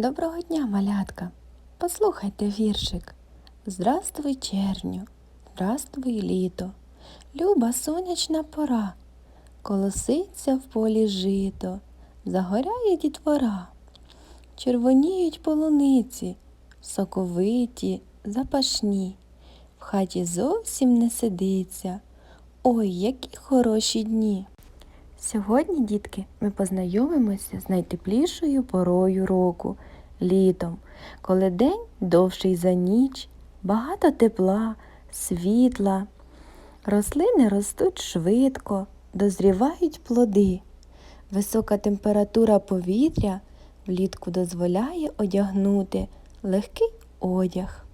Доброго дня, малятка. Послухайте віршик. Здравствуй, червню, здравствуй, літо. Люба сонячна пора. Колоситься в полі жито, загоряє дітвора. Червоніють полуниці, соковиті, запашні. В хаті зовсім не сидиться. Ой, які хороші дні. Сьогодні, дітки, ми познайомимося з найтеплішою порою року літом, коли день довший за ніч, багато тепла, світла. Рослини ростуть швидко, дозрівають плоди. Висока температура повітря влітку дозволяє одягнути легкий одяг.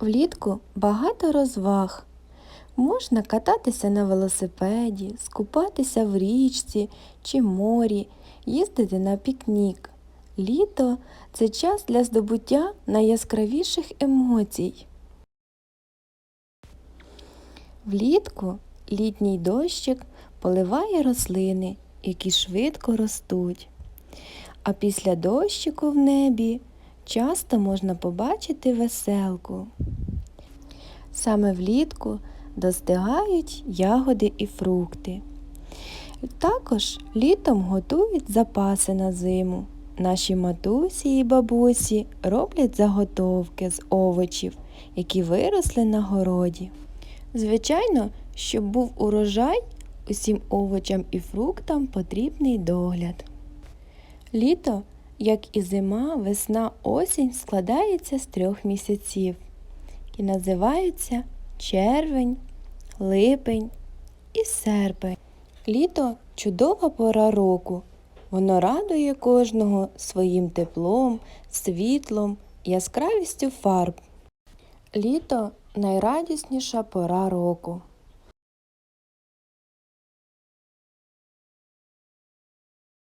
Влітку багато розваг. Можна кататися на велосипеді, скупатися в річці чи морі, їздити на пікнік. Літо це час для здобуття найяскравіших емоцій. Влітку літній дощик поливає рослини, які швидко ростуть. А після дощику в небі часто можна побачити веселку. Саме влітку достигають ягоди і фрукти. Також літом готують запаси на зиму. Наші матусі і бабусі роблять заготовки з овочів, які виросли на городі. Звичайно, щоб був урожай, усім овочам і фруктам потрібний догляд. Літо, як і зима, весна, осінь складається з трьох місяців і називаються червень, липень і серпень. Літо чудова пора року. Воно радує кожного своїм теплом, світлом, яскравістю фарб. Літо найрадісніша пора року.